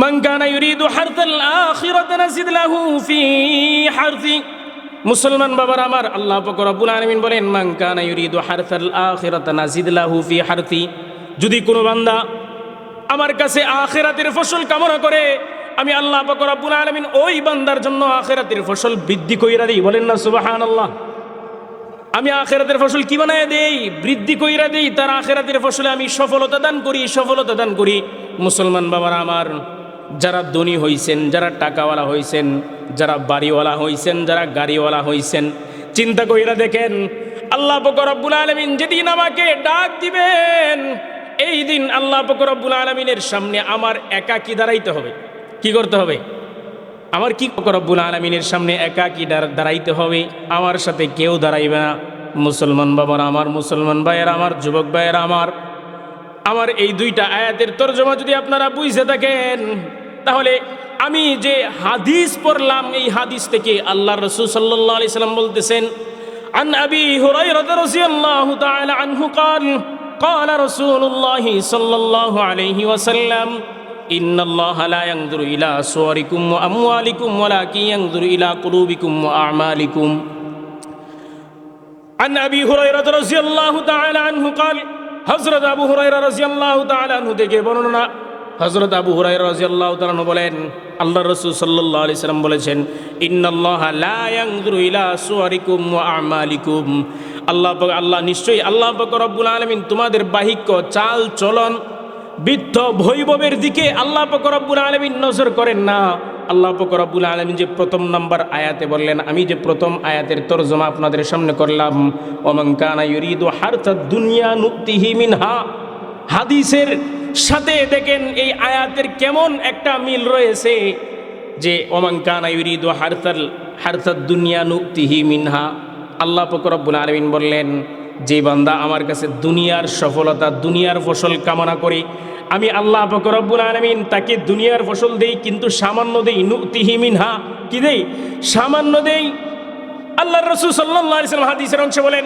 من كان يريد حرث الآخرة نزد له في حرثي মুসলমান বাবার আমার আল্লাহ পাক রব্বুল আলামিন বলেন মান কানা ইউরিদু হারসাল আখিরাতা নাজিদ লাহু ফি হারতি যদি কোনো বান্দা আমার কাছে আখিরাতের ফসল কামনা করে আমি আল্লাহ পাক রব্বুল আলামিন ওই বান্দার জন্য আখিরাতের ফসল বৃদ্ধি কইরা দিই বলেন না সুবহানাল্লাহ আমি আখেরাতের ফসল কি বানায় দেই বৃদ্ধি কইরা দেই তার আখেরাতের ফসলে আমি সফলতা দান করি সফলতা দান করি মুসলমান বাবারা আমার যারা ধনী হইছেন, যারা টাকাওয়ালা হইছেন, যারা বাড়িওয়ালা হইছেন, যারা গাড়িওয়ালা হইছেন, চিন্তা কইরা দেখেন, আল্লাহ রব্বুল আলমিন যেদিন আমাকে ডাক দিবেন, এই দিন আল্লাহ রব্বুল আলমিনের সামনে আমার একা কি দাঁড়াইতে হবে। কি করতে হবে? আমার কি রব্বুল আলমিনের সামনে একা কি দাঁড়- দাঁড়াইতে হবে? আমার সাথে কেউ দাঁড়াইবে না। মুসলমান বাবার আমার, মুসলমান ভাইয়েরা আমার, যুবক ভাইয়েরা আমার। আমার এই দুইটা আয়াতের তর্জমা যদি আপনারা বুঝে থাকেন তাহলে আমি যে হাদিস পড়লাম এই হাদিস থেকে আল্লাহ রসুল সাল্লাহ আলি সাল্লাম বলতেছেন عن أبي هريرة رضي الله تعالى عنه قال قال رسول الله صلى الله عليه وسلم إن الله لا ينظر إلى صوركم وأموالكم ولكن ينظر إلى قلوبكم وأعمالكم عن أبي هريرة رضي الله تعالى عنه قال হজরত আবু হুরাইরা রাজিয়াল্লাহ তাআলা আনহু থেকে বর্ণনা হজরত আবু হুরাইরা রাজিয়াল্লাহ তাআলা আনহু বলেন আল্লাহ রসুল সাল্লাল্লাহু আলাইহি সাল্লাম বলেছেন আমালিকুম। আল্লাহ আল্লাহ নিশ্চয়ই আল্লাহ রব্বুল আলমিন তোমাদের বাহিক্য চাল চলন বৃদ্ধ বৈভবের দিকে আল্লাহ রব্বুল আলামিন নজর করেন না। আল্লাহ রব্বুল আলামিন যে প্রথম নাম্বার আয়াতে বললেন, আমি যে প্রথম আয়াতের তরজমা আপনাদের সামনে করলাম ওমান কানা ইউরিদু হারতাদ দুনিয়া নুক্তিহি মিনহা। হাদিসের সাথে দেখেন এই আয়াতের কেমন একটা মিল রয়েছে যে, ওমান কানা ইউরিদু হারতাল হারতাদ দুনিয়া নুক্তিহি মিনহা। আল্লাহ পাক রব্বুল বললেন, যে বান্দা আমার কাছে দুনিয়ার সফলতা, দুনিয়ার ফসল কামনা করে, আমি আল্লাহ পাক রব্বুল আলামিন তাকে দুনিয়ার ফসল দেই, কিন্তু সামান্য দেই নুক্তিহি মিনহা। কি দেই? সামান্য দেই? আল্লাহ রসুল সাল্লাল্লাহু আলাইহি ওয়াসাল্লাম হাদিসের অংশে বলেন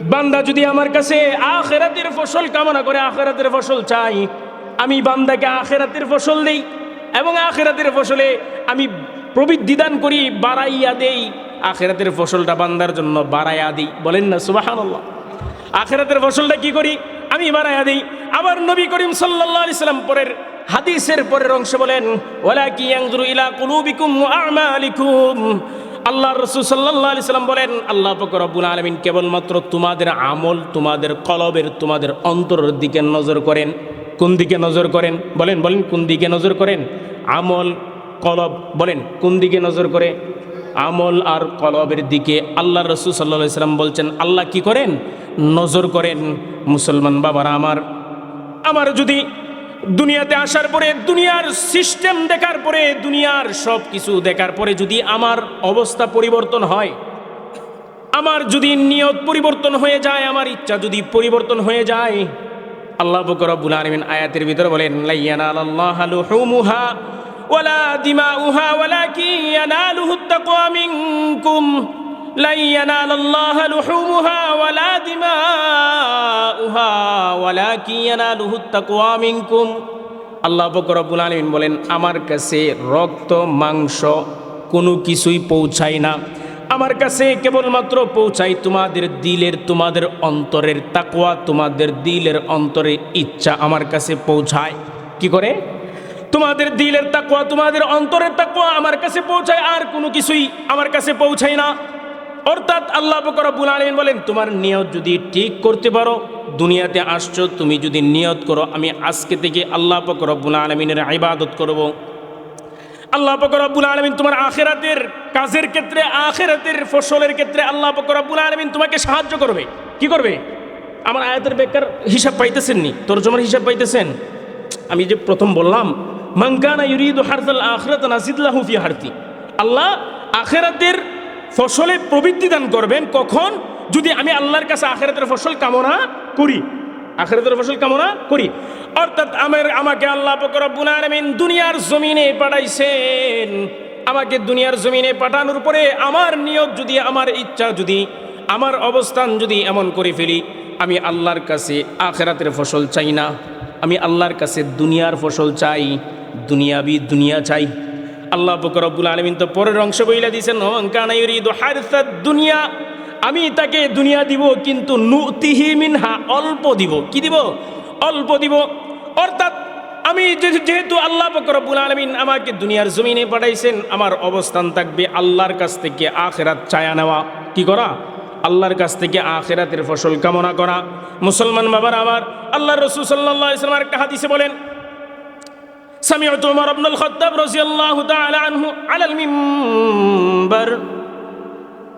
বান্দা যদি আমার কাছে আখেরাতের ফসল কামনা করে, আখেরাতের ফসল চাই, আমি বান্দাকে আখেরাতের ফসল দেই এবং আখেরাতের ফসলে আমি প্রবৃদ্ধি দান করি, বাড়াইয়া দেই। আখেরাতের ফসলটা বান্দার জন্য বাড়াইয়া দিই। বলেন না সুবাহান্লাহ আখেরাতের ফসলটা কি করি? আমি বাড়াইয়া দিই। আবার নবী করিম সাল্লাল্লাহু আলাইহি সাল্লাম পরের হাদিসের পরের অংশ বলেন ওয়ালা কি ইলা কুলুবিকুম আমালিকুম। আল্লাহ রসুল সাল্লাহ আলি সাল্লাম বলেন, আল্লাহ পাক রব্বুল আলমিন কেবলমাত্র তোমাদের আমল, তোমাদের কলবের, তোমাদের অন্তরের দিকে নজর করেন। কোন দিকে নজর করেন? বলেন বলেন, কোন দিকে নজর করেন? আমল, কলব, বলেন, কোন দিকে নজর করে? আমল আর কলবের দিকে আল্লাহ রসুল সাল্লাহ সাল্লাম বলছেন, আল্লাহ কি করেন? নজর করেন, মুসলমান বাবারা আমার। আমার যদি দুনিয়াতে আসার পরে, দুনিয়ার সিস্টেম দেখার পরে, দুনিয়ার সব কিছু দেখার পরে যদি আমার অবস্থা পরিবর্তন হয়, আমার যদি নিয়ত পরিবর্তন হয়ে যায়, আমার ইচ্ছা যদি পরিবর্তন হয়ে যায়, আল্লাহ বকরবুল আলমিন আয়াতের ভিতরে বলেন ওয়ালা ওয়ালাকিন ইয়ানালুহু তাকওয়া মিনকুম। لن ينال الله لحومها ولا دماؤها ولكن يناله التقوى منكم আল্লাহ বকরবুল আলমিন বলেন আমার কাছে রক্ত মাংস কোনো কিছুই পৌঁছায় না আমার কাছে কেবলমাত্র পৌঁছাই তোমাদের দিলের তোমাদের অন্তরের তাকওয়া তোমাদের দিলের অন্তরের ইচ্ছা আমার কাছে পৌঁছায় কি করে তোমাদের দিলের তাকওয়া তোমাদের অন্তরের তাকওয়া আমার কাছে পৌঁছায় আর কোনো কিছুই আমার কাছে পৌঁছায় না অর্থাৎ আল্লাহ বকরবুল আলমিন বলেন, তোমার নিয়ত যদি ঠিক করতে পারো, দুনিয়াতে আসছো, তুমি যদি নিয়ত করো, আমি আজকে থেকে আল্লাহ বকরবুল আলমিনের ইবাদত করব। আল্লাহ বকরবুল আলমিন তোমার আখেরাতের কাজের ক্ষেত্রে, আখেরাতের ফসলের ক্ষেত্রে আল্লাহ বকরবুল আলমিন তোমাকে সাহায্য করবে। কি করবে? আমার আয়াতের বেকার হিসাব পাইতেছেন নি তর্জমার হিসাব পাইতেছেন? আমি যে প্রথম বললাম মাঙ্কানা ইউরিদ হারতাল আখরাত নাসিদুল্লাহু ফি হারতি আল্লাহ আখেরাতের ফসলে প্রবৃত্তি দান করবেন কখন? যদি আমি আল্লাহর কাছে আখেরাতের ফসল কামনা করি। আখেরাতের ফসল কামনা করি। অর্থাৎ আমার, আমাকে আল্লাহ আলামিন দুনিয়ার জমিনে পাঠাইছেন। আমাকে দুনিয়ার জমিনে পাঠানোর পরে আমার নিয়োগ যদি, আমার ইচ্ছা যদি, আমার অবস্থান যদি এমন করে ফেলি, আমি আল্লাহর কাছে আখেরাতের ফসল চাই না। আমি আল্লাহর কাছে দুনিয়ার ফসল চাই, দুনিয়াবি দুনিয়া চাই। আল্লাহ বকরবুল আলমিন তো পরের অংশ বইলা দিয়েছেন দুনিয়া। আমি তাকে দুনিয়া দিব, কিন্তু মিনহা, অল্প দিব। কি দিব? অল্প দিব। অর্থাৎ আমি যেহেতু আল্লাহ বকরবুল আলমিন আমাকে দুনিয়ার জমিনে পাঠাইছেন, আমার অবস্থান থাকবে আল্লাহর কাছ থেকে আখেরাত চায়া নেওয়া। কি করা? আল্লাহর কাছ থেকে আখেরাতের ফসল কামনা করা। মুসলমান বাবার আমার আল্লাহ রসুল সাল্লাহ ইসলাম একটা বলেন سمعت عمر بن الخطاب رضي الله تعالى عنه على المنبر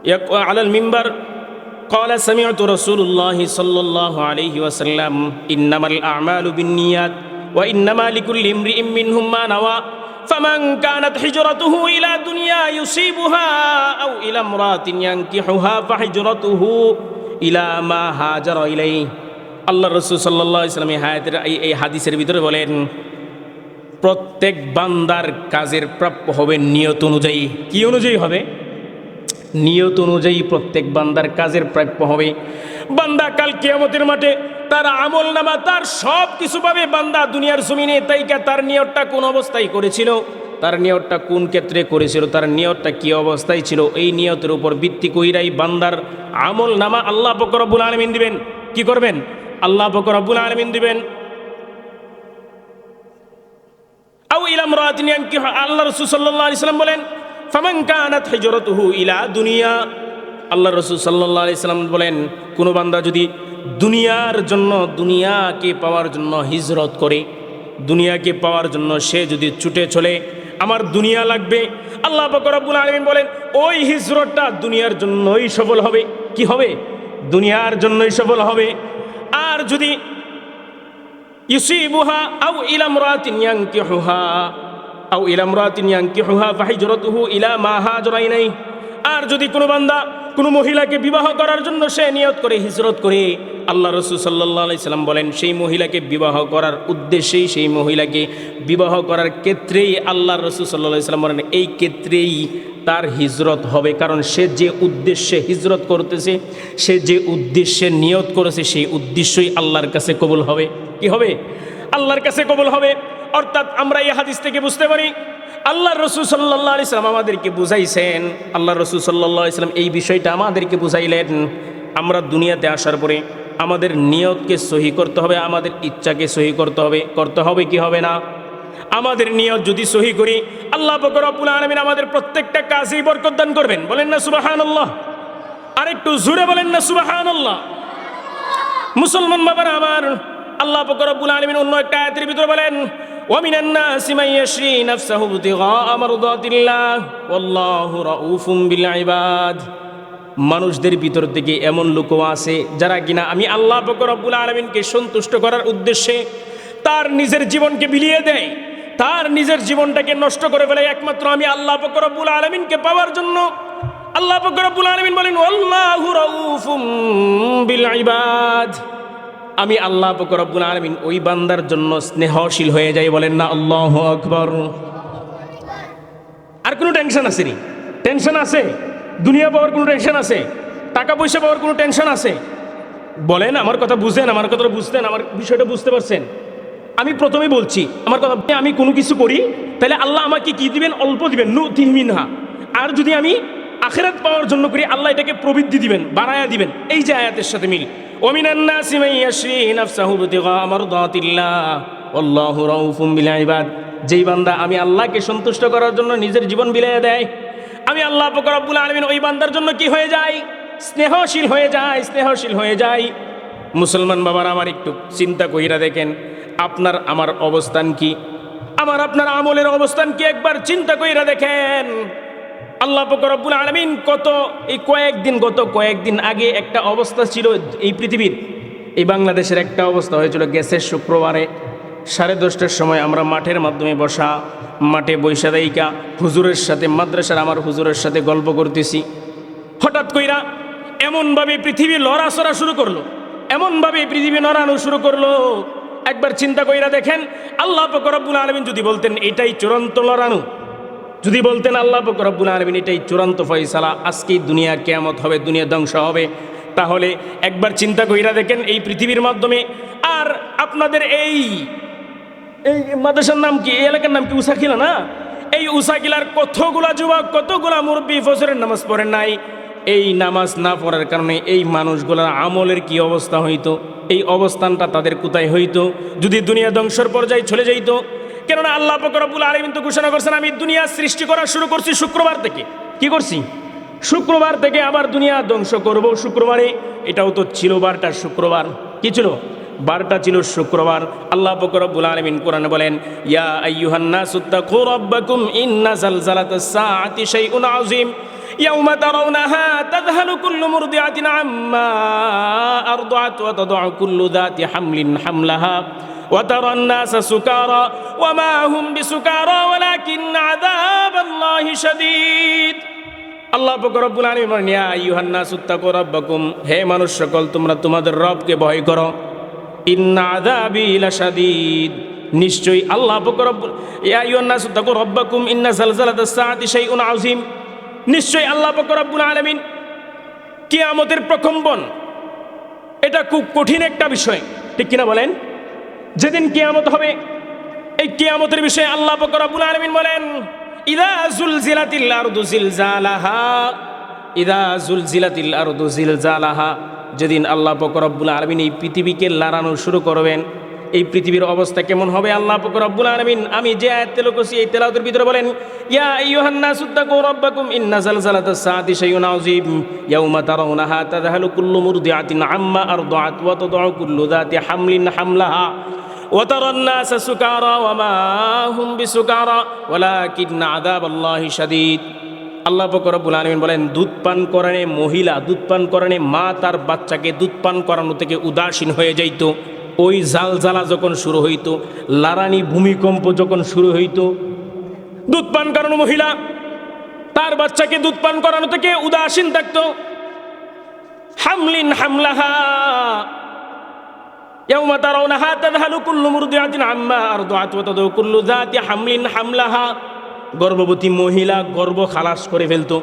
يق- على المنبر قال سمعت رسول الله صلى الله عليه وسلم إنما الأعمال بالنيات وإنما لكل امرئ منهم ما نوى فمن كانت حجرته إلى دنيا يصيبها أو إلى امرأة ينكحها فحجرته إلى ما هاجر إليه আল্লাহ রসুল সাল্লাহ ইসলাম এই হায়াতের এই- এই হাদিসের ভিতরে বলেন প্রত্যেক বান্দার কাজের প্রাপ্য হবে নিয়ত অনুযায়ী। কি অনুযায়ী হবে? নিয়ত অনুযায়ী প্রত্যেক বান্দার কাজের প্রাপ্য হবে। বান্দা কাল কেয়ামতের মাঠে তার আমল নামা, তার সব কিছু পাবে। বান্দা দুনিয়ার জমিনে তাইকা তার নিয়তটা কোন অবস্থায় করেছিল? তার নিয়তটা কোন ক্ষেত্রে করেছিল? তার নিয়তটা কি অবস্থায় ছিল? এই নিয়তের উপর ভিত্তি কইরাই বান্দার আমল নামা আল্লাহ বকরবুল আলমিন দিবেন। কি করবেন? আল্লাহ বকরবুল আলমিন দিবেন আও ইলা ইমরাতিন ইয়ানকিহু, আল্লাহ রাসূল আলাইহি সাল্লাম বলেন, ফামান কানাত হিজরাতুহু ইলা দুনিয়া। আল্লাহ রাসূল সাল্লাল্লাহু আলাইহি সাল্লাম বলেন, কোন বান্দা যদি দুনিয়ার জন্য, দুনিয়াকে পাওয়ার জন্য হিজরত করে, দুনিয়াকে পাওয়ার জন্য সে যদি ছুটে চলে, আমার দুনিয়া লাগবে। আল্লাহ পাক রব্বুল আলামিন বলেন, ওই হিজরতটা দুনিয়ার জন্যই সফল হবে। কি হবে? দুনিয়ার জন্যই সফল হবে। আর যদি ইউসিবুহা আও ইলামরাতিন ইয়ানকিহুহা। আও ইলামরাতিন ইয়ানকিহুহা ফাহিজরাতুহু ইলা মা হাজরা নাই আর যদি কোনো বান্দা কোনো মহিলাকে বিবাহ করার জন্য সে নিয়ত করে, হিজরত করে, আল্লাহ রসুল সাল্লাহ সাল্লাম বলেন, সেই মহিলাকে বিবাহ করার উদ্দেশ্যেই, সেই মহিলাকে বিবাহ করার ক্ষেত্রেই আল্লাহ রসুল সাল্লাহ সাল্লাম বলেন, এই ক্ষেত্রেই তার হিজরত হবে। কারণ সে যে উদ্দেশ্যে হিজরত করতেছে, সে যে উদ্দেশ্যে নিয়ত করেছে, সেই উদ্দেশ্যই আল্লাহর কাছে কবুল হবে। কি হবে? আল্লাহর কাছে কবুল হবে। অর্থাৎ আমরা এই হাদিস থেকে বুঝতে পারি, আল্লাহ রসুল সাল্লাহ ইসলাম আমাদেরকে বুঝাইছেন। আল্লাহ রসুল সাল্লাহ ইসলাম এই বিষয়টা আমাদেরকে বুঝাইলেন। আমরা দুনিয়াতে আসার পরে আমাদের নিয়তকে সহি করতে হবে, আমাদের ইচ্ছাকে সহি করতে হবে। করতে হবে কি হবে না? আমাদের নিয়ত যদি সহি করি, আল্লাহ বকর আব্বুল আলমিন আমাদের প্রত্যেকটা কাজেই বরকত দান করবেন। বলেন না সুবাহান আল্লাহ আরেকটু জুড়ে বলেন না সুবাহান আল্লাহ মুসলমান বাবার, আমার আল্লাহ বকরবুল আলমিন অন্য একটা আয়াতের ভিতরে বলেন ومن الناس من يشري نفسه ابتغاء مرضات الله والله رؤوف بالعباد মানুষদের ভিতর থেকে এমন লোকও আছে যারা কিনা আমি আল্লাহ বকরবুল আলমিনকে সন্তুষ্ট করার উদ্দেশ্যে তার নিজের জীবনকে বিলিয়ে দেয় তার নিজের জীবনটাকে নষ্ট করে ফেলে একমাত্র আমি আল্লাহ বকরবুল আলমিনকে পাওয়ার জন্য আল্লাহ বকরবুল আলমিন বলেন আল্লাহ রউফুম বিল ইবাদ আমি আল্লাহ বকরবুল আলমিন ওই বান্দার জন্য স্নেহশীল হয়ে যাই বলেন না, আল্লাহ আকবর। আর কোনো টেনশন আছে নি? টেনশন আছে? দুনিয়া পাওয়ার কোনো টেনশন আছে? টাকা পয়সা পাওয়ার কোনো টেনশন আছে? বলেন, আমার কথা বুঝেন, আমার কথাটা বুঝতেন, আমার বিষয়টা বুঝতে পারছেন। আমি প্রথমে বলছি, আমার কথা আমি কোনো কিছু করি, তাহলে আল্লাহ আমাকে কি দিবেন? অল্প দিবেন। নু তিহমিনহা আর যদি আমি আখেরাত পাওয়ার জন্য করি আল্লাহ এটাকে প্রবৃদ্ধি দিবেন, বাড়ায়া দিবেন। এই যে আয়াতের সাথে মিল। যেই বান্দা আমি আল্লাহকে সন্তুষ্ট করার জন্য নিজের জীবন বিলাইয়া দেয়, আমি আল্লাহ পাক রব্বুল আলামিন ওই বান্দার জন্য কি হয়ে যায়? স্নেহশীল হয়ে যায়, স্নেহশীল হয়ে যায়। মুসলমান বাবার, আমার একটু চিন্তা কইরা দেখেন, আপনার আমার অবস্থান কি? আমার আপনার আমলের অবস্থান কি? একবার চিন্তা কইরা দেখেন। আল্লাহ রব্বুল আলমিন কত, এই কয়েকদিন গত কয়েকদিন আগে একটা অবস্থা ছিল এই পৃথিবীর। এই বাংলাদেশের একটা অবস্থা হয়েছিল গ্যাসের শুক্রবারে সাড়ে দশটার সময় আমরা মাঠের মাধ্যমে বসা, মাঠে বৈশা দায়িকা, হুজুরের সাথে, মাদ্রাসার আমার হুজুরের সাথে গল্প করতেছি। হঠাৎ কইরা এমনভাবে পৃথিবী লড়াচড়া শুরু করল, এমনভাবে পৃথিবী নড়ানো শুরু করল। একবার চিন্তা কইরা দেখেন, আল্লাহ ফকরাবুল আলমিন যদি বলতেন, এটাই চূড়ান্ত লড়ানো। যদি বলতেন, আল্লাহ ফকরাবুল আলমিন এটাই চূড়ান্ত ফয়সালা আজকেই দুনিয়া কেয়ামত হবে, দুনিয়া ধ্বংস হবে। তাহলে একবার চিন্তা কইরা দেখেন, এই পৃথিবীর মাধ্যমে, আর আপনাদের এই এই মাদ্রাসার নাম কি? এই এলাকার নাম কি? উসাকিলা না? এই উসাকিলার কতগুলা যুবক, কতগুলা মুরব্বী ফসরের নামাজ পড়েন নাই? এই নামাজ না পড়ার কারণে এই মানুষগুলার আমলের কি অবস্থা হইতো? এই অবস্থানটা তাদের কোথায় হইতো? যদি দুনিয়া ধ্বংসর পর্যায়ে চলে যাইতো কেননা আল্লাহ ফকরবুল আলমিন তো ঘোষণা করছেন আমি দুনিয়া সৃষ্টি করা শুরু করছি শুক্রবার থেকে কি করছি শুক্রবার থেকে আবার দুনিয়া ধ্বংস করব শুক্রবারে এটাও তো ছিল বারটা শুক্রবার কি ছিল বারটা ছিল শুক্রবার আল্লাহ বকরবুল আলমিন কোরআন বলেন ইয়া আইয়ুহান নাসু তাকু রাব্বাকুম ইন্না জালজালাতাস সাআতি শাইউন আযীম يوم ترونها تذهل كل مرضعة عما أرضعت وتضع كل ذات حمل حملها وترى الناس سكارى وما هم بسكارى ولكن عذاب الله شديد আল্লাহ রব্বুল আলামিন বলেন ইয়া আইয়ুহান নাসু তাকু রাব্বাকুম হে মানুষ সকল তোমরা তোমাদের রবকে ভয় করো ইন্না আযাবি লাশাদীদ নিশ্চয়ই আল্লাহ রব্বুল ইয়া আইয়ুহান নাসু তাকু রাব্বাকুম ইন্না জালজালাতাস সাআতি শাইউন আযীম নিশ্চয়ই আল্লাহ রব্বুল আলামিন কিয়ামতের প্রকম্পন এটা খুব কঠিন একটা বিষয় ঠিক কিনা বলেন যেদিন কেয়ামত হবে, এই কেয়ামতের বিষয়ে আল্লাহ রব্বুল আলামিন বলেন, ইদা ইদা যেদিন আল্লাহ রব্বুল আলামিন এই পৃথিবীকে লাড়ানো শুরু করবেন, এই পৃথিবীর অবস্থা কেমন হবে আল্লাহ রব্বুল আলামিন? আমি যে আয়াত করছি, এই তেলাওয়াতের ভিতরে বলেন, ইয়া মুরদিআতিন আম্মা কুল্লু হামলিন হামলাহা وترى الناس سكارى وما هم بسكارى ولكن عذاب الله شديد আল্লাহ রব্বুল আলমিন বলেন দুধ পান করানে মহিলা দুধ পান করানে মা তার বাচ্চাকে দুধ পান করানো থেকে উদাসীন হয়ে যাইত ওই জাল জ্বালা যখন শুরু হইতো লারানি ভূমিকম্প যখন শুরু হইতো দুধ পান করানো মহিলা তার বাচ্চাকে দুধ পান করানো থেকে উদাসীন থাকতো হামলিন হামলাহা يوم ترونها تذهل كل مرضعة عما أرضعت وتضع كل ذات حمل حملها গর্ভবতী মহিলা গর্ভ খালাস করে ফেলতো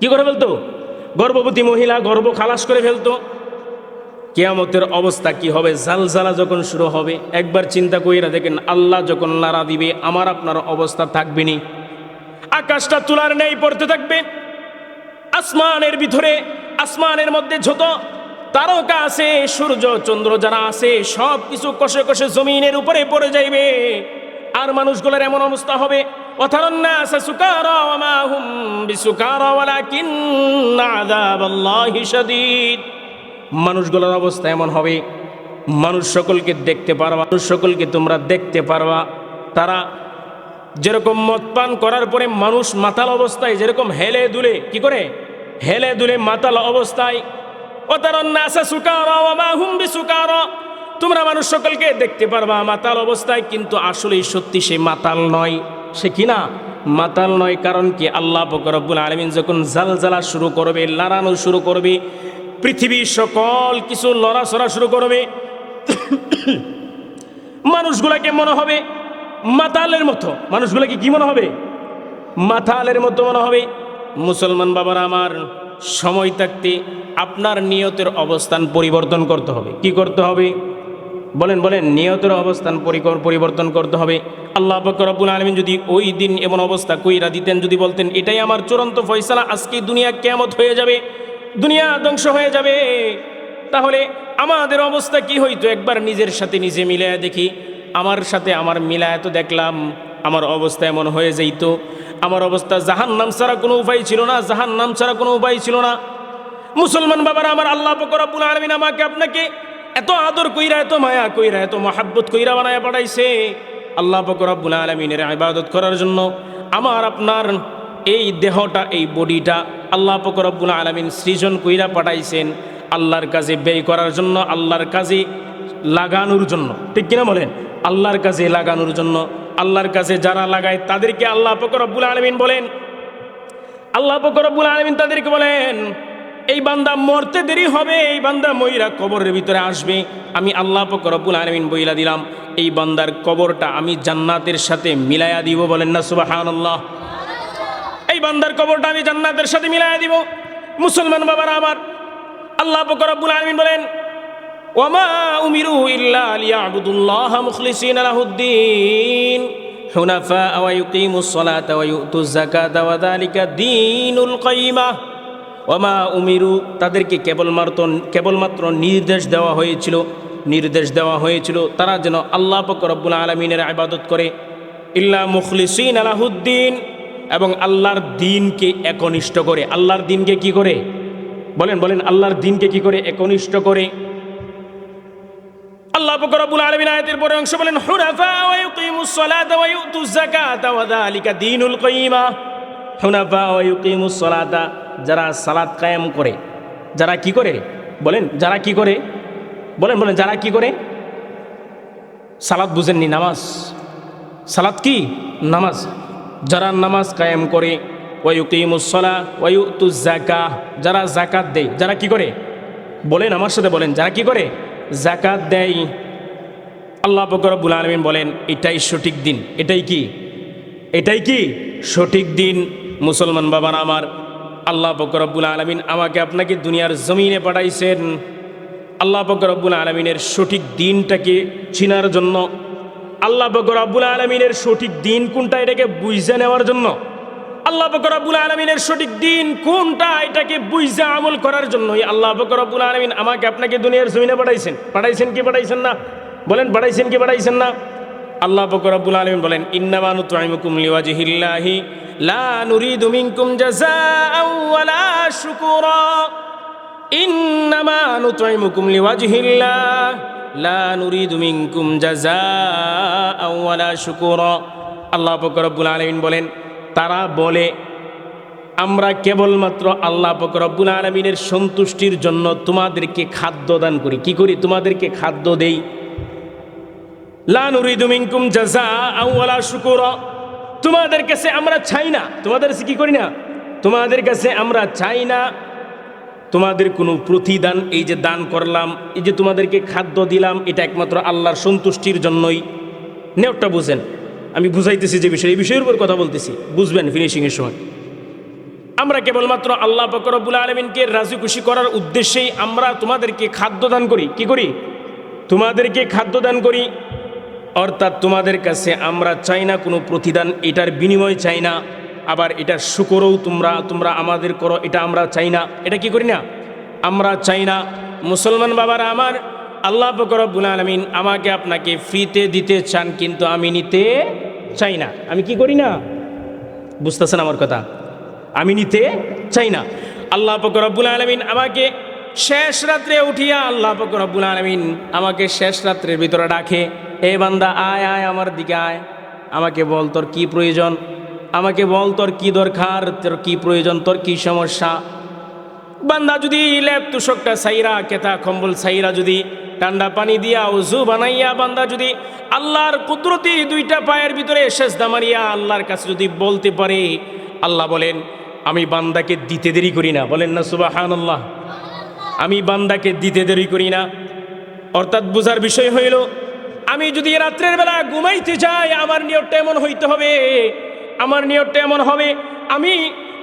কি করে ফেলতো গর্ভবতী মহিলা গর্ভ খালাস করে ফেলতো কেয়ামতের অবস্থা কি হবে জালজালা যখন শুরু হবে একবার চিন্তা কইরা দেখেন আল্লাহ যখন লারা দিবে আমার আপনার অবস্থা থাকবে নি আকাশটা তুলার নেই পড়তে থাকবে আসমানের ভিতরে আসমানের মধ্যে যত তারকা আছে, সূর্য, চন্দ্র যারা আছে, সব কিছু কষে কষে জমিনের উপরে পড়ে যাইবে। আর মানুষগুলোর এমন অবস্থা হবে মানুষগুলোর অবস্থা এমন হবে, মানুষ সকলকে দেখতে পারবা, মানুষ সকলকে তোমরা দেখতে পারবা। তারা যেরকম মদ পান করার পরে মানুষ মাতাল অবস্থায় যেরকম হেলে দুলে, কি করে? হেলে দুলে মাতাল অবস্থায় তোমরা মানুষ সকলকে দেখতে পারবা, মাতাল অবস্থায়, কিন্তু আসলেই সত্যি সে মাতাল নয়। সে কি না? মাতাল নয়, কারণ কি? আল্লাহ বকরবুল আলমিন যখন জালজালা শুরু করবে লাড়ানো শুরু করবে, পৃথিবীর সকল কিছু লড়াচড়া শুরু করবে, মানুষগুলাকে মনে হবে মাতালের মতো। মানুষগুলাকে কি মনে হবে? মাতালের মতো মনে হবে। মুসলমান বাবারা আমার সময় থাকতে আপনার নিয়তের অবস্থান পরিবর্তন করতে হবে। কি করতে হবে? বলেন বলেন, নিয়তের অবস্থান পরিবর্তন করতে হবে। আল্লাহ রব্বুল আলমিন যদি ওই দিন এমন অবস্থা কইরা দিতেন, যদি বলতেন, এটাই আমার চূড়ান্ত ফয়সালা, আজকে দুনিয়া কেমত হয়ে যাবে, দুনিয়া ধ্বংস হয়ে যাবে, তাহলে আমাদের অবস্থা কি হইতো? একবার নিজের সাথে নিজে মিলায় দেখি, আমার সাথে আমার মিলায় তো দেখলাম আমার অবস্থা এমন হয়ে যাইতো। আমার অবস্থা জাহান নাম ছাড়া কোনো উপায় ছিল না জাহান নাম ছাড়া কোনো উপায় ছিল না। মুসলমান বাবারা, আমার আল্লাহ বকরাবুল আলমিন আমাকে আপনাকে এত আদর কইরা, এত মায়া কইরা, এত মহাব্বত কইরা বানায় পাঠাইছে। আল্লাহ বকরাবুল আলমিনের ইবাদত করার জন্য আমার আপনার এই দেহটা, এই বডিটা আল্লাহ বকরাবুল আলমিন সৃজন কইরা পাঠাইছেন আল্লাহর কাজে ব্যয় করার জন্য, আল্লাহর কাজে লাগানোর জন্য। ঠিক কিনা বলেন? আল্লাহর কাজে লাগানোর জন্য। আল্লাহর কাছে যারা লাগায়, তাদেরকে আল্লাহ ফকর রব্বুল আলমিন বলেন। আল্লাহ ফকর রব্বুল আলমিন তাদেরকে বলেন, এই বান্দা মরতে দেরি হবে, এই বান্দা ময়রা কবরের ভিতরে আসবে। আমি আল্লাহ ফকর রব্বুল আলমিন বইলা দিলাম, এই বান্দার কবরটা আমি জান্নাতের সাথে মিলাইয়া দিব। বলেন না সুবাহান আল্লাহ এই বান্দার কবরটা আমি জান্নাতের সাথে মিলাইয়া দিব। মুসলমান বাবারা আমার, আল্লাহ ফকর রব্বুল আলমিন বলেন ওমা উমিরু ইল্লা লিয়াবুদুল্লাহ মুখলিসিন উমিরু, তাদেরকে কেবলমাত্র কেবলমাত্র নির্দেশ দেওয়া হয়েছিল, নির্দেশ দেওয়া হয়েছিল, তারা যেন আল্লাহ পাক রব্বুল আলমিনের ইবাদত করে। ইল্লা মুখলিসিন আলাহুদ্দিন এবং আল্লাহর দিনকে একনিষ্ঠ করে। আল্লাহর দিনকে কি করে? বলেন বলেন, আল্লাহর দিনকে কি করে? একনিষ্ঠ করে। আল্লাহ পাক রব্বুল আয়াতের পরে অংশ বলেন, হুনাফা ওয়া দীনুল কাইমা হুনাফা যারা সালাত কায়েম করে, যারা কি করে? বলেন, যারা কি করে? বলেন বলেন, যারা কি করে? সালাত বুঝেননি, নামাজ। সালাত কি? নামাজ। যারা নামাজ কায়েম করে ওয়ুকিমুসলা ওয়ুতুজ জাকা যারা জাকাত দেয়, যারা কি করে? বলেন, আমার সাথে বলেন, যারা কি করে? জাকাত দেয়। আল্লাহ বকরবুল আলমিন বলেন, এটাই সঠিক দিন। এটাই কি? এটাই কি? সঠিক দিন। মুসলমান বাবার আমার, আল্লাহ বকরবুল আলমিন আমাকে আপনাকে দুনিয়ার জমিনে পাঠাইছেন। আল্লাহ বকরবুল আলমিনের সঠিক দিনটাকে চিনার জন্য। আল্লাহ বকরবুল আলমিনের সঠিক দিন কোনটা, এটাকে বুঝে নেওয়ার জন্য। আল্লাহ বকরবুল আলমিনের সঠিক দিন কোনটা, এটাকে বুঝে আমল করার জন্যই আল্লাহ বকরবুল আলমিন আমাকে আপনাকে দুনিয়ার জমিনে পাঠাইছেন। পাঠাইছেন কি পাঠাইছেন না? বলেন, পাঠাইছেন কি পাঠাইছেন না? আল্লাহ বকরবুল আলমিন বলেন ইন্নামানু তুআইমুকুম লিওয়াজহিল্লাহি, লা নুরিদু মিনকুম জাযাআও ওয়ালা শুকুরা। ইন্নামা নুতইমুকুম লিওয়াজহিল্লাহ, লা নুরিদু মিনকুম জাযাআও ওয়ালা শুকুরা। আল্লাহ পাক রব্বুল আলামিন বলেন তারা বলে, আমরা কেবলমাত্র আল্লাহ পাক রব্বুল আলামিনের সন্তুষ্টির জন্য তোমাদেরকে খাদ্য দান করি। কি করি? তোমাদেরকে খাদ্য দেই। লা নুরিদু মিনকুম জাযাআও ওয়ালা শুকুরা। তোমাদের কাছে আমরা চাই না। তোমাদের কাছে কি করি না? তোমাদের কাছে আমরা চাই না তোমাদের কোনো প্রতিদান, এই যে দান করলাম, এই যে তোমাদেরকে খাদ্য দিলাম, এটা একমাত্র আল্লাহর সন্তুষ্টির জন্যই। নেওটা বুঝেন। আমি বুঝাইতেছি যে বিষয়, এই বিষয়ের উপর কথা বলতেছি। বুঝবেন ফিনিশিংয়ের সময়। আমরা কেবলমাত্র আল্লাহ বকরবুল আলমিনকে রাজি খুশি করার উদ্দেশ্যেই আমরা তোমাদেরকে খাদ্য দান করি। কি করি? তোমাদেরকে খাদ্য দান করি। অর্থাৎ তোমাদের কাছে আমরা চাই না কোনো প্রতিদান, এটার বিনিময় চাই না। আবার এটার শুকরও তোমরা তোমরা আমাদের করো, এটা আমরা চাই না। এটা কি করি না? আমরা চাই না, মুসলমান বাবারা আমার আল্লাহ বকরবুল আলমিন আমাকে আপনাকে ফ্রিতে দিতে চান, কিন্তু আমি নিতে চাই না। আমি কি করি না? বুঝতেছেন আমার কথা? আমি নিতে চাই না। আল্লাহ ফকরবুল আলমিন আমাকে শেষ রাত্রে উঠিয়া আল্লাহ ফকরবুল আলমিন আমাকে শেষ রাত্রের ভিতরে ডাকে, এ বান্দা, আয় আয় আমার দিকে আয়। আমাকে বল, তোর কি প্রয়োজন? আমাকে বল, তোর কি দরকার? তোর কি প্রয়োজন? তোর কি সমস্যা? বান্দা যদি লেপ তুষকটা সাইরা কেতা কম্বল সাইরা যদি ঠান্ডা পানি দিয়া উজু বানাইয়া বান্দা যদি আল্লাহর কুদরতি দুইটা পায়ের ভিতরে শেষ দামারিয়া আল্লাহর কাছে যদি বলতে পারে, আল্লাহ বলেন, আমি বান্দাকে দিতে দেরি করি না। বলেন না সুবাহান আল্লাহ আমি বান্দাকে দিতে দেরি করি না। অর্থাৎ বোঝার বিষয় হইল, আমি যদি রাত্রের বেলা ঘুমাইতে যাই, আমার নিয়তটা এমন হইতে হবে, আমার নিয়তটা এমন হবে, আমি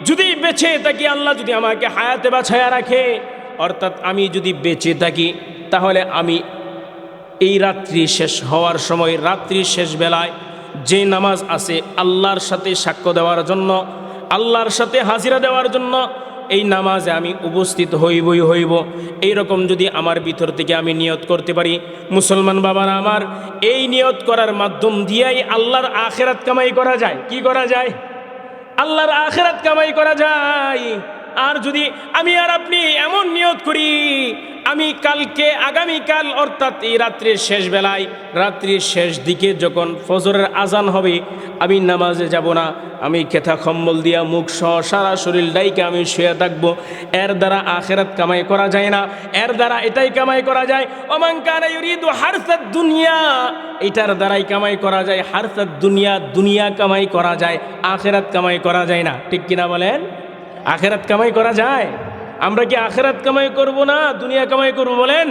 যদি বেঁচে থাকি, আল্লাহ যদি আমাকে হায়াতে বাছায়া রাখে, অর্থাৎ আমি যদি বেঁচে থাকি তাহলে আমি এই রাত্রি শেষ হওয়ার সময়, রাত্রি শেষ বেলায় যে নামাজ আছে আল্লাহর সাথে সাক্ষ্য দেওয়ার জন্য, আল্লাহর সাথে হাজিরা দেওয়ার জন্য, এই নামাজে আমি উপস্থিত হইবই হইব। এই রকম যদি আমার ভিতর থেকে আমি নিয়ত করতে পারি, মুসলমান বাবারা আমার, এই নিয়ত করার মাধ্যম দিয়েই আল্লাহর আখেরাত কামাই করা যায়। কি করা যায়? আল্লাহর আখেরাত কামাই করা যায়। আর যদি আমি আর আপনি এমন নিয়ত করি, আমি কালকে আগামীকাল অর্থাৎ এই রাত্রির শেষ বেলায়, রাত্রির শেষ দিকে যখন ফজরের আজান হবে, আমি নামাজে যাব না। আমি কেথা খম্বল দিয়া মুখ সহ সারা শরীর ডাইকে আমি শুয়ে থাকব। এর দ্বারা আখেরাত কামাই করা যায় না। এর দ্বারা এটাই কামাই করা যায়। অমাঙ্কানা হারসাদ দুনিয়া। এটার দ্বারাই কামাই করা যায়। হারসাদ দুনিয়া দুনিয়া কামাই করা যায়। আখেরাত কামাই করা যায় না। ঠিক কিনা বলেন? আখেরাত কামাই করা যায়? আমরা কি আখেরাত কামাই করব না, দুনিয়া কামাই করব বলেন?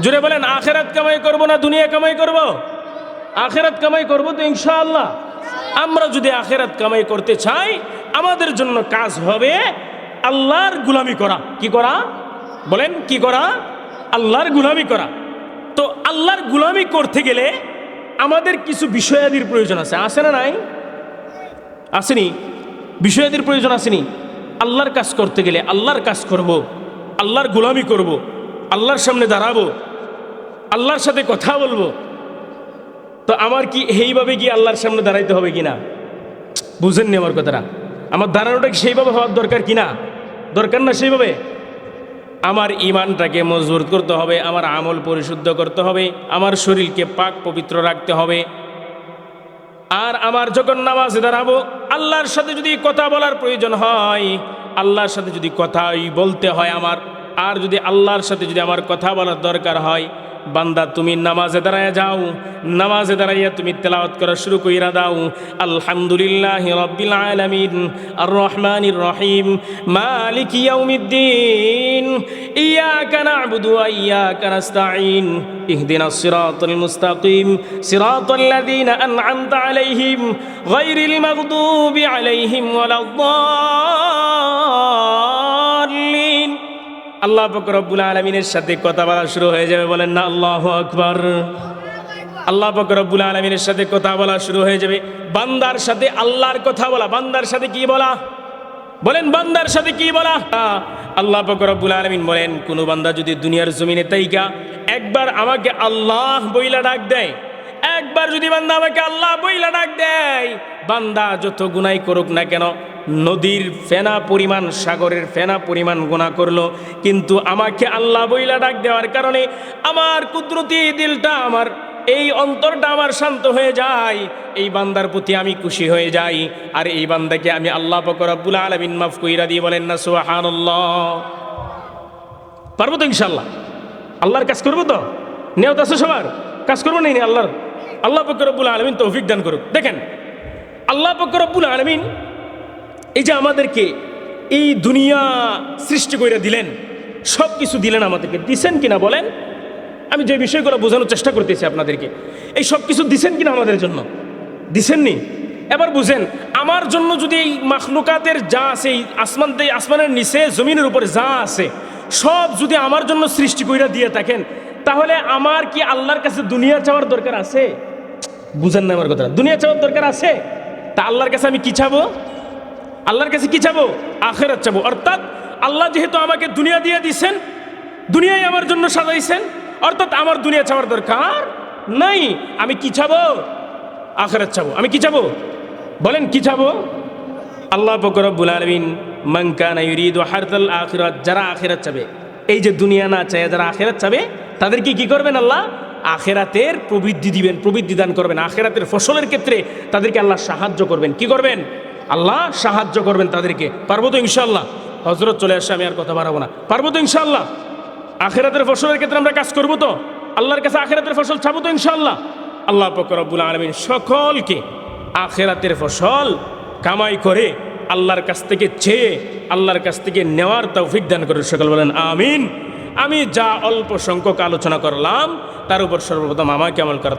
জুড়ে বলেন, আখেরাত কামাই করব না, দুনিয়া কামাই করব? আখেরাত কামাই করব তো ইনশাআল্লাহ। আমরা যদি আখেরাত কামাই করতে চাই, আমাদের জন্য কাজ হবে আল্লাহর গুলামি করা। কি করা? বলেন, কি করা? আল্লাহর গুলামি করা। তো আল্লাহর গুলামি করতে গেলে আমাদের কিছু বিষয়াদির প্রয়োজন আছে। আছে না নাই? আসেনি? বিষয়াদির প্রয়োজন আসেনি? আল্লাহর কাজ করতে গেলে আল্লাহর কাজ করব। আল্লাহর গোলামি করব। আল্লাহর সামনে দাঁড়াবো, আল্লাহর সাথে কথা বলব তো আমার কি এইভাবে কি আল্লাহর সামনে দাঁড়াইতে হবে কিনা বুঝেননি আমার কথাটা আমার দাঁড়ানোটা কি সেইভাবে হওয়ার দরকার কিনা দরকার না সেইভাবে আমার ইমানটাকে মজবুত করতে হবে, আমার আমল পরিশুদ্ধ করতে হবে, আমার শরীরকে পাক পবিত্র রাখতে হবে আর আমার যখন নামাজে দাঁড়াবো আল্লাহর সাথে যদি কথা বলার প্রয়োজন হয়, আল্লাহর সাথে যদি কথাই বলতে হয় আমার, আর যদি আল্লাহর সাথে যদি আমার কথা বলার দরকার হয় বান্দা, তুমি নামাজে দাঁড়ায় যাও, নামাজে দাঁড়াইয়া তুমি তেলাওয়াত করা শুরু কইরা দাও। আলহামদুলিল্লাহ রব্বিল আলামিন আর রহমানির রহিম, মালিক ইয়াউমিদ্দিন, ইয়াকা না'বুদু ওয়া ইয়াকা নাস্তাঈন, ইহদিনাস সিরাতাল মুস্তাকিম, সিরাতাল লাযীনা আন'আমতা আলাইহিম, গায়রিল মাগদুবি আলাইহিম ওয়ালাদ-দাল্লিন। আল্লাহ পাক রব্বুল আলমিনের সাথে কথা বলা শুরু হয়ে যাবে, বলেন না, আল্লাহ আকবার। আল্লাহ পাক রব্বুল আলমিনের সাথে কথা বলা শুরু হয়ে যাবে। বান্দার সাথে আল্লাহর কথা বলা, বান্দার সাথে কি বলা? বলেন, বান্দার সাথে কি বলা? আল্লাহ পাক রব্বুল আলমিন বলেন, কোনো বান্দা যদি দুনিয়ার জমিনে তাইকা, একবার আমাকে আল্লাহ বইলা ডাক দেয়। একবার যদি বান্দা আমাকে আল্লাহ বইলা ডাক দেয়, বান্দা যত গুনাই করুক না কেন নদীর ফেনা পরিমাণ, সাগরের ফেনা পরিমাণ গোনা করল। কিন্তু আমাকে আল্লাহ বইলা ডাক দেওয়ার কারণে আমার কুদরতি দিলটা, আমার এই অন্তরটা আমার শান্ত হয়ে যায়। এই বান্দার প্রতি আমি খুশি হয়ে যাই। আর এই বান্দাকে আমি আল্লাহ বকরাবুল আলমিন মাফ কইরা দিয়ে বলেন না সোহান পারব তো ইনশাল্লাহ আল্লাহর কাজ করব তো? নিয়ত আছে সবার? কাজ করব নেই আল্লাহর? আল্লাহ ফকরবুল আলমিন তৌফিক দান করুক। দেখেন, আল্লাহ ফকরবুল আলমিন এই যে আমাদেরকে এই দুনিয়া সৃষ্টি করে দিলেন সব কিছু দিলেন আমাদেরকে। দিছেন কিনা বলেন? আমি যে বিষয়গুলো বোঝানোর চেষ্টা করতেছি আপনাদেরকে। এই সব কিছু দিছেন কিনা আমাদের জন্য? দিছেননি? এবার বুঝেন, আমার জন্য যদি এই মাখলুকাতের যা আছে, এই আসমান আসমানের নিচে জমিনের উপরে যা আছে, সব যদি আমার জন্য সৃষ্টি কইরা দিয়ে থাকেন, তাহলে আমার কি আল্লাহর কাছে দুনিয়া চাওয়ার দরকার আছে? বুঝেন না আমার কথা দুনিয়া চাওয়ার দরকার আছে? তা আল্লাহর কাছে আমি কি চাবো? আল্লাহর কাছে কি চাবো? আখেরাত চাবো। অর্থাৎ আল্লাহ যেহেতু আমাকে দুনিয়া দিয়ে দিছেন, দুনিয়ায় আমার জন্য সাজাইছেন, অর্থাৎ আমার দুনিয়া চাওয়ার দরকার নাই। আমি কি চাবো? আখেরাত চাবো। আমি কি চাবো? বলেন, কি চাবো? আল্লাহ ফকরবুল আলমিন মঙ্কানা ইউরিদ হারতাল আখিরাত যারা আখেরাত চাবে, এই যে দুনিয়া না চায় যারা আখেরাত চাবে, তাদেরকে কি করবেন আল্লাহ? আখেরাতের প্রবৃদ্ধি দিবেন, প্রবৃদ্ধি দান করবেন। আখেরাতের ফসলের ক্ষেত্রে তাদেরকে আল্লাহ সাহায্য করবেন। কি করবেন? আল্লাহ সাহায্য করবেন তাদেরকে। পারব তো ইনশাল্লাহ হজরত চলে আসে, আমি আর কথা বাড়াবো না। পারব তো ইনশাল্লাহ আখেরাতের ফসলের ক্ষেত্রে আমরা কাজ করব তো। আল্লাহর কাছে আখেরাতের ফসল ছাবো তো ইনশাল্লাহ আল্লাহ ফকরবুল আলমিন সকলকে আখেরাতের ফসল কামাই করে আল্লাহর কাছ থেকে চেয়ে, আল্লাহর কাছ থেকে নেওয়ার তৌফিক দান করে সকল বলেন, আমিন। আমি যা অল্প সংখ্যক আলোচনা করলাম, তার উপর সর্বপ্রথম আমাকে আমল করা